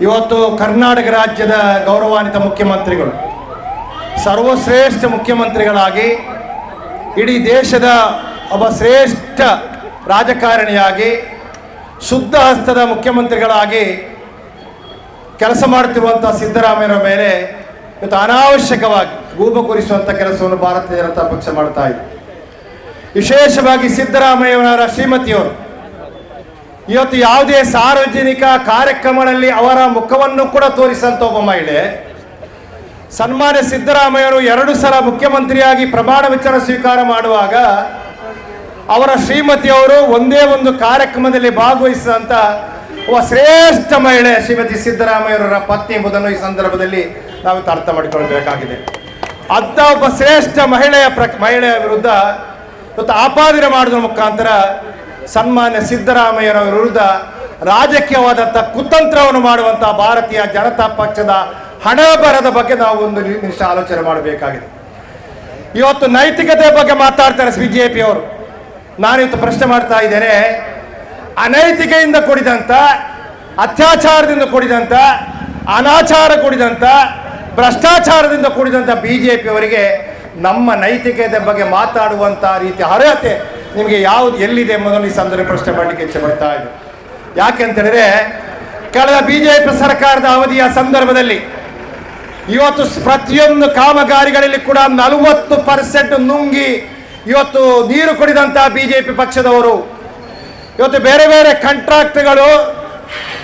ಇವತ್ತು ಕರ್ನಾಟಕ ರಾಜ್ಯದ ಗೌರವಾನ್ವಿತ ಮುಖ್ಯಮಂತ್ರಿಗಳು, ಸರ್ವಶ್ರೇಷ್ಠ ಮುಖ್ಯಮಂತ್ರಿಗಳಾಗಿ, ಇಡೀ ದೇಶದ ಒಬ್ಬ ಶ್ರೇಷ್ಠ ರಾಜಕಾರಣಿಯಾಗಿ, ಶುದ್ಧ ಹಸ್ತದ ಮುಖ್ಯಮಂತ್ರಿಗಳಾಗಿ ಕೆಲಸ ಮಾಡುತ್ತಿರುವಂಥ ಸಿದ್ದರಾಮಯ್ಯರ ಮೇಲೆ ಇವತ್ತು ಅನಾವಶ್ಯಕವಾಗಿ ಗೂಬ ಕೂರಿಸುವಂಥ ಕೆಲಸವನ್ನು ಭಾರತೀಯ ಜನತಾ ಪಕ್ಷ ಮಾಡ್ತಾ ಇದೆ. ವಿಶೇಷವಾಗಿ ಸಿದ್ದರಾಮಯ್ಯವರ ಶ್ರೀಮತಿಯವರು ಇವತ್ತು ಯಾವುದೇ ಸಾರ್ವಜನಿಕ ಕಾರ್ಯಕ್ರಮಗಳಲ್ಲಿ ಅವರ ಮುಖವನ್ನು ಕೂಡ ತೋರಿಸಂತ ಒಬ್ಬ ಮಹಿಳೆ. ಸನ್ಮಾನ್ಯ ಸಿದ್ದರಾಮಯ್ಯರು ಎರಡು ಸಲ ಮುಖ್ಯಮಂತ್ರಿಯಾಗಿ ಪ್ರಮಾಣ ವಿಚಾರ ಸ್ವೀಕಾರ ಮಾಡುವಾಗ ಅವರ ಶ್ರೀಮತಿಯವರು ಒಂದೇ ಒಂದು ಕಾರ್ಯಕ್ರಮದಲ್ಲಿ ಭಾಗವಹಿಸಿದಂಥ ಒಬ್ಬ ಶ್ರೇಷ್ಠ ಮಹಿಳೆ ಶ್ರೀಮತಿ ಸಿದ್ದರಾಮಯ್ಯರವರ ಪತ್ನಿ ಎಂಬುದನ್ನು ಈ ಸಂದರ್ಭದಲ್ಲಿ ನಾವು ಅರ್ಥ ಮಾಡಿಕೊಳ್ಳಬೇಕಾಗಿದೆ ಅಂತ ಒಬ್ಬ ಶ್ರೇಷ್ಠ ಮಹಿಳೆಯ ಪ್ರ ಮಹಿಳೆಯ ವಿರುದ್ಧ ಇವತ್ತು ಆಪಾದನೆ ಮಾಡುವ ಮುಖಾಂತರ ಸನ್ಮಾನ್ಯ ಸಿದ್ದರಾಮಯ್ಯನವರ ವಿರುದ್ಧ ರಾಜಕೀಯವಾದಂಥ ಕುತಂತ್ರವನ್ನು ಮಾಡುವಂಥ ಭಾರತೀಯ ಜನತಾ ಪಕ್ಷದ ಹಣಬರದ ಬಗ್ಗೆ ನಾವು ಒಂದು ನಿಮಿಷ ಆಲೋಚನೆ ಮಾಡಬೇಕಾಗಿದೆ. ಇವತ್ತು ನೈತಿಕತೆ ಬಗ್ಗೆ ಮಾತಾಡ್ತಾರೆ ಬಿಜೆಪಿ ಜೆ ಪಿಯವರು ನಾನಿವತ್ತು ಪ್ರಶ್ನೆ ಮಾಡ್ತಾ ಇದ್ದೇನೆ. ಅನೈತಿಕೆಯಿಂದ ಕೂಡಿದಂಥ, ಅತ್ಯಾಚಾರದಿಂದ ಕೂಡಿದಂತ ಅನಾಚಾರ ಕೂಡಿದಂಥ, ಭ್ರಷ್ಟಾಚಾರದಿಂದ ಕೂಡಿದಂಥ ಬಿ ಜೆ ನಮ್ಮ ನೈತಿಕತೆ ಬಗ್ಗೆ ಮಾತಾಡುವಂಥ ರೀತಿಯ ಅರ್ಹತೆ ನಿಮಗೆ ಯಾವುದು ಎಲ್ಲಿದೆ ಎಂಬುದನ್ನು ಈ ಸಂದರ್ಭ ಪ್ರಶ್ನೆ ಮಾಡಲಿಕ್ಕೆ ಇಚ್ಛೆ ಪಡ್ತಾ ಇದೆ. ಯಾಕೆಂತೇಳಿದ್ರೆ ಕಳೆದ ಬಿ ಜೆ ಪಿ ಸರ್ಕಾರದ ಅವಧಿಯ ಸಂದರ್ಭದಲ್ಲಿ ಇವತ್ತು ಪ್ರತಿಯೊಂದು ಕಾಮಗಾರಿಗಳಲ್ಲಿ ಕೂಡ ನಲವತ್ತು ಪರ್ಸೆಂಟ್ ನುಂಗಿ ಇವತ್ತು ನೀರು ಕುಡಿದಂತ ಬಿಜೆಪಿ ಪಕ್ಷದವರು, ಇವತ್ತು ಬೇರೆ ಬೇರೆ ಕಾಂಟ್ರಾಕ್ಟ್ಗಳು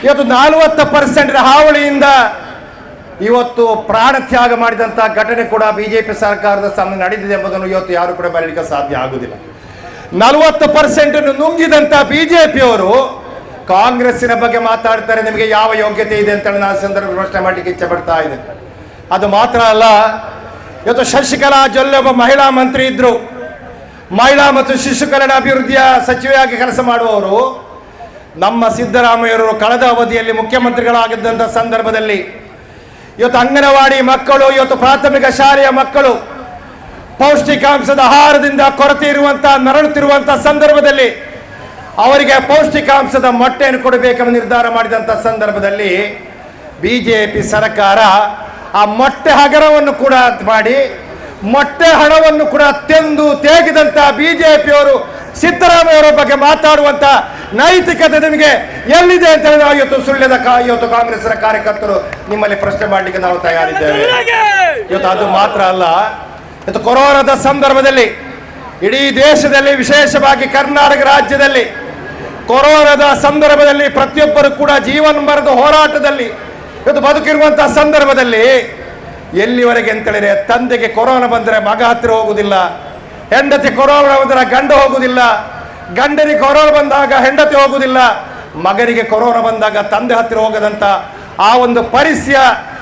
ಇವತ್ತು ನಲವತ್ತು ಪರ್ಸೆಂಟ್ ಹಾವಳಿಯಿಂದ ಇವತ್ತು ಪ್ರಾಣ ತ್ಯಾಗ ಮಾಡಿದಂಥ ಘಟನೆ ಕೂಡ ಬಿಜೆಪಿ ಸರ್ಕಾರದ ನಡೆದಿದೆ ಎಂಬುದನ್ನು ಇವತ್ತು ಯಾರು ಕೂಡ ಬರಲಿಕ್ಕೆ ಸಾಧ್ಯ ಆಗುವುದಿಲ್ಲ. ನಲವತ್ತು ಪರ್ಸೆಂಟ್ ನುಂಗಿದಂಥ ಬಿಜೆಪಿಯವರು ಕಾಂಗ್ರೆಸ್ಸಿನ ಬಗ್ಗೆ ಮಾತಾಡ್ತಾರೆ, ನಿಮಗೆ ಯಾವ ಯೋಗ್ಯತೆ ಇದೆ ಅಂತ ನಾನು ಸಂದರ್ಭ ಪ್ರಶ್ನೆ ಮಾಡಲಿಕ್ಕೆ ಇಚ್ಛೆ ಪಡ್ತಾ ಇದ್ದೇನೆ. ಅದು ಮಾತ್ರ ಅಲ್ಲ, ಇವತ್ತು ಶಶಿಕಲಾ ಜೊಲ್ಲೆ ಒಬ್ಬ ಮಹಿಳಾ ಮಂತ್ರಿ ಇದ್ರು. ಮಹಿಳಾ ಮತ್ತು ಶಿಶು ಕಲ್ಯಾಣ ಅಭಿವೃದ್ಧಿಯ ಸಚಿವೆಯಾಗಿ ಕೆಲಸ ಮಾಡುವವರು ನಮ್ಮ ಸಿದ್ದರಾಮಯ್ಯರು ಕಳೆದ ಅವಧಿಯಲ್ಲಿ ಮುಖ್ಯಮಂತ್ರಿಗಳಾಗಿದ್ದಂಥ ಸಂದರ್ಭದಲ್ಲಿ ಇವತ್ತು ಅಂಗನವಾಡಿ ಮಕ್ಕಳು, ಇವತ್ತು ಪ್ರಾಥಮಿಕ ಶಾಲೆಯ ಮಕ್ಕಳು ಪೌಷ್ಟಿಕಾಂಶದ ಆಹಾರದಿಂದ ಕೊರತೆ ಇರುವಂತ ನರಳುತ್ತಿರುವಂತಹ ಸಂದರ್ಭದಲ್ಲಿ ಅವರಿಗೆ ಪೌಷ್ಟಿಕಾಂಶದ ಮೊಟ್ಟೆಯನ್ನು ಕೊಡಬೇಕೆಂಬ ನಿರ್ಧಾರ ಮಾಡಿದಂಥ ಸಂದರ್ಭದಲ್ಲಿ ಬಿಜೆಪಿ ಸರ್ಕಾರ ಆ ಮೊಟ್ಟೆ ಹಗರವನ್ನು ಕೂಡ ಮಾಡಿ ಮೊಟ್ಟೆ ಹಣವನ್ನು ಕೂಡ ತೆಂದು ತೇಗಿದಂತ ಬಿಜೆಪಿಯವರು ಸಿದ್ದರಾಮಯ್ಯವರ ಬಗ್ಗೆ ಮಾತಾಡುವಂತ ನೈತಿಕತೆ ನಿಮಗೆ ಎಲ್ಲಿದೆ ಅಂತ ನಾವು ಇವತ್ತು ಸುಳ್ಯದ ಕಾ- ಇವತ್ತು ಕಾಂಗ್ರೆಸ್ನ ಕಾರ್ಯಕರ್ತರು ನಿಮ್ಮಲ್ಲಿ ಪ್ರಶ್ನೆ ಮಾಡಲಿಕ್ಕೆ ನಾವು ತಯಾರಿದ್ದೇವೆ. ಇವತ್ತು ಅದು ಮಾತ್ರ ಅಲ್ಲ ಇವತ್ತು ಕೊರೋನಾದ ಸಂದರ್ಭದಲ್ಲಿ, ಇಡೀ ದೇಶದಲ್ಲಿ, ವಿಶೇಷವಾಗಿ ಕರ್ನಾಟಕ ರಾಜ್ಯದಲ್ಲಿ, ಕೊರೋನಾದ ಸಂದರ್ಭದಲ್ಲಿ ಪ್ರತಿಯೊಬ್ಬರು ಕೂಡ ಜೀವನ ಮರದ ಹೋರಾಟದಲ್ಲಿ ಇವತ್ತು ಬದುಕಿರುವಂತಹ ಸಂದರ್ಭದಲ್ಲಿ ಎಲ್ಲಿವರೆಗೆ ಅಂತೇಳಿದ್ರೆ ತಂದೆಗೆ ಕೊರೋನಾ ಬಂದರೆ ಮಗ ಹತ್ತಿರ ಹೋಗುವುದಿಲ್ಲ, ಹೆಂಡತಿ ಕೊರೋನಾ ಬಂದರೆ ಗಂಡ ಹೋಗುವುದಿಲ್ಲ, ಗಂಡನಿಗೆ ಕೊರೋನಾ ಬಂದಾಗ ಹೆಂಡತಿ ಹೋಗುವುದಿಲ್ಲ, ಮಗನಿಗೆ ಕೊರೋನಾ ಬಂದಾಗ ತಂದೆ ಹತ್ತಿರ ಹೋಗದಂತ ಆ ಒಂದು ಪರಿಸ್ಯ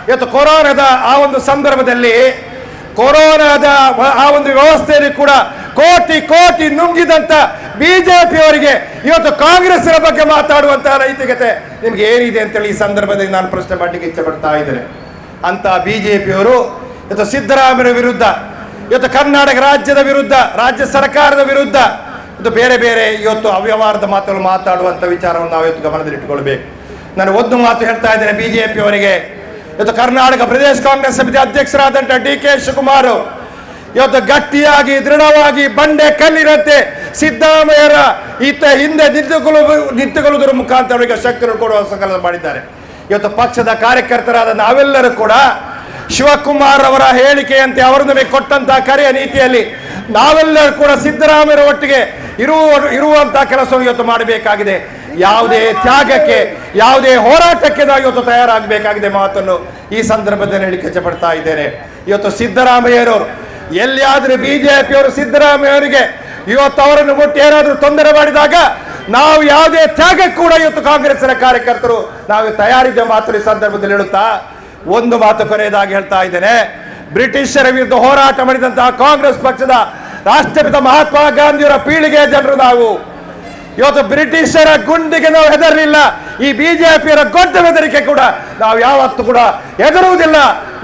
ಇವತ್ತು ಕೊರೋನಾದ ಆ ಒಂದು ಸಂದರ್ಭದಲ್ಲಿ ಕೊರೋನಾದ ಆ ಒಂದು ವ್ಯವಸ್ಥೆಯಲ್ಲಿ ಕೂಡ ಕೋಟಿ ಕೋಟಿ ನುಂಗಿದಂತ ಬಿಜೆಪಿಯವರಿಗೆ ಇವತ್ತು ಕಾಂಗ್ರೆಸ್ನ ಬಗ್ಗೆ ಮಾತಾಡುವಂತಹ ನೈತಿಕತೆ ನಿಮ್ಗೆ ಏನಿದೆ ಅಂತೇಳಿ ಈ ಸಂದರ್ಭದಲ್ಲಿ ನಾನು ಪ್ರಶ್ನೆ ಮಾಡಲಿಕ್ಕೆ ಇಚ್ಛೆ ಪಡ್ತಾ ಇದ್ದೇನೆ. ಅಂತ ಬಿಜೆಪಿಯವರು ಇವತ್ತು ಸಿದ್ದರಾಮಯ್ಯ ವಿರುದ್ಧ, ಇವತ್ತು ಕರ್ನಾಟಕ ರಾಜ್ಯದ ವಿರುದ್ಧ, ರಾಜ್ಯ ಸರ್ಕಾರದ ವಿರುದ್ಧ ಇದು ಬೇರೆ ಬೇರೆ ಇವತ್ತು ಅವ್ಯವಹಾರದ ಮಾತುಗಳು ಮಾತಾಡುವಂಥ ವಿಚಾರವನ್ನು ನಾವು ಇವತ್ತು ಗಮನದಲ್ಲಿಟ್ಟುಕೊಳ್ಬೇಕು. ನಾನು ಒಂದು ಮಾತು ಹೇಳ್ತಾ ಇದ್ದೇನೆ ಬಿಜೆಪಿಯವರಿಗೆ ಇವತ್ತು ಕರ್ನಾಟಕ ಪ್ರದೇಶ ಕಾಂಗ್ರೆಸ್ ಸಮಿತಿ ಅಧ್ಯಕ್ಷರಾದಂತಹ ಡಿ ಕೆ ಶಿವಕುಮಾರ್ ಇವತ್ತು ಗಟ್ಟಿಯಾಗಿ, ದೃಢವಾಗಿ ಬಂಡೆ ಕಲ್ಲಿನಂತೆ ಸಿದ್ದರಾಮಯ್ಯರ ಈತ ಹಿಂದೆ ನಿಂತುಕೊಳ್ಳು, ನಿಂತುಕೊಳ್ಳುವುದರ ಮುಖಾಂತರ ಅವರಿಗೆ ಶಕ್ತಿ ಕೊಡುವ ಸಂಕಲ್ಪ ಮಾಡಿದ್ದಾರೆ. ಇವತ್ತು ಪಕ್ಷದ ಕಾರ್ಯಕರ್ತರಾದ ನಾವೆಲ್ಲರೂ ಕೂಡ ಶಿವಕುಮಾರ್ ಅವರ ಹೇಳಿಕೆಯಂತೆ ಅವರು ನಮಗೆ ಕೊಟ್ಟಂತಹ ಕರೆಯ ನೀತಿಯಲ್ಲಿ ನಾವೆಲ್ಲರೂ ಕೂಡ ಸಿದ್ದರಾಮಯ್ಯರ ಒಟ್ಟಿಗೆ ಇರುವ ಇರುವಂತಹ ಕೆಲಸವನ್ನು ಇವತ್ತು ಮಾಡಬೇಕಾಗಿದೆ. ಯಾವುದೇ ತ್ಯಾಗಕ್ಕೆ ಯಾವುದೇ ಹೋರಾಟಕ್ಕೆ ನಾವು ಇವತ್ತು ತಯಾರಾಗಬೇಕಾಗಿದೆ ಮಾತನ್ನು ಈ ಸಂದರ್ಭದಲ್ಲಿ ಹೇಳಿಕೆ ಇದ್ದೇನೆ. ಇವತ್ತು ಸಿದ್ದರಾಮಯ್ಯರವರು ಎಲ್ಲಿಯಾದರೂ ಬಿಜೆಪಿಯವರು ಸಿದ್ದರಾಮಯ್ಯವರಿಗೆ ಇವತ್ತು ಅವರನ್ನು ಮುಟ್ಟಿ ಏನಾದರೂ ತೊಂದರೆ ಮಾಡಿದಾಗ ನಾವು ಯಾವುದೇ ತ್ಯಾಗ ಕೂಡ ಇವತ್ತು ಕಾಂಗ್ರೆಸ್ನ ಕಾರ್ಯಕರ್ತರು ನಾವು ತಯಾರಿದ್ದ ಮಾತು ಈ ಸಂದರ್ಭದಲ್ಲಿ ಹೇಳುತ್ತಾ ಒಂದು ಮಾತು ಕೊನೆಯದಾಗಿ ಹೇಳ್ತಾ ಇದ್ದೇನೆ. ಬ್ರಿಟಿಷರ ವಿರುದ್ಧ ಹೋರಾಟ ಮಾಡಿದಂತಹ ಕಾಂಗ್ರೆಸ್ ಪಕ್ಷದ ರಾಷ್ಟ್ರಪಿತ ಮಹಾತ್ಮ ಗಾಂಧಿಯವರ ಪೀಳಿಗೆಯ ಜನರು ನಾವು. ಇವತ್ತು ಬ್ರಿಟಿಷರ ಗುಂಡಿಗೆ ನಾವು ಹೆದರಲಿಲ್ಲ. ಈ ಬಿಜೆಪಿಯರ ಗೊಡ್ಡ ಬೆದರಿಕೆ ಕೂಡ ನಾವು ಯಾವತ್ತೂ ಕೂಡ ಹೆದರುವುದಿಲ್ಲ.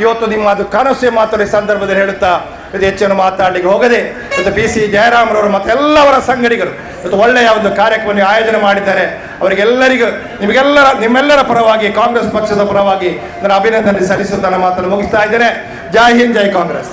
ಇವತ್ತು ನಿಮ್ಮ ಅದು ಕನಸು ಮಾತಾಡಿ ಸಂದರ್ಭದಲ್ಲಿ ಹೇಳುತ್ತಾ, ಇದು ಹೆಚ್ಚನ್ನು ಮಾತಾಡಲಿಕ್ಕೆ ಹೋಗದೆ, ಇವತ್ತು ಬಿ ಸಿ ಜಯರಾಮರವರು ಮತ್ತೆಲ್ಲವರ ಸಂಗಡಿಗರು ಇವತ್ತು ಒಳ್ಳೆಯ ಒಂದು ಕಾರ್ಯಕ್ರಮ ಆಯೋಜನೆ ಮಾಡಿದ್ದಾರೆ. ಅವರಿಗೆಲ್ಲರಿಗೂ, ನಿಮಗೆಲ್ಲರ, ನಿಮ್ಮೆಲ್ಲರ ಪರವಾಗಿ, ಕಾಂಗ್ರೆಸ್ ಪಕ್ಷದ ಪರವಾಗಿ ನಾನು ಅಭಿನಂದನೆ ಸಲ್ಲಿಸುತ್ತಾ ಮಾತನ್ನು ಮುಗಿಸ್ತಾ ಇದ್ದೇನೆ. ಜೈ ಹಿಂದ್, ಜೈ Congress.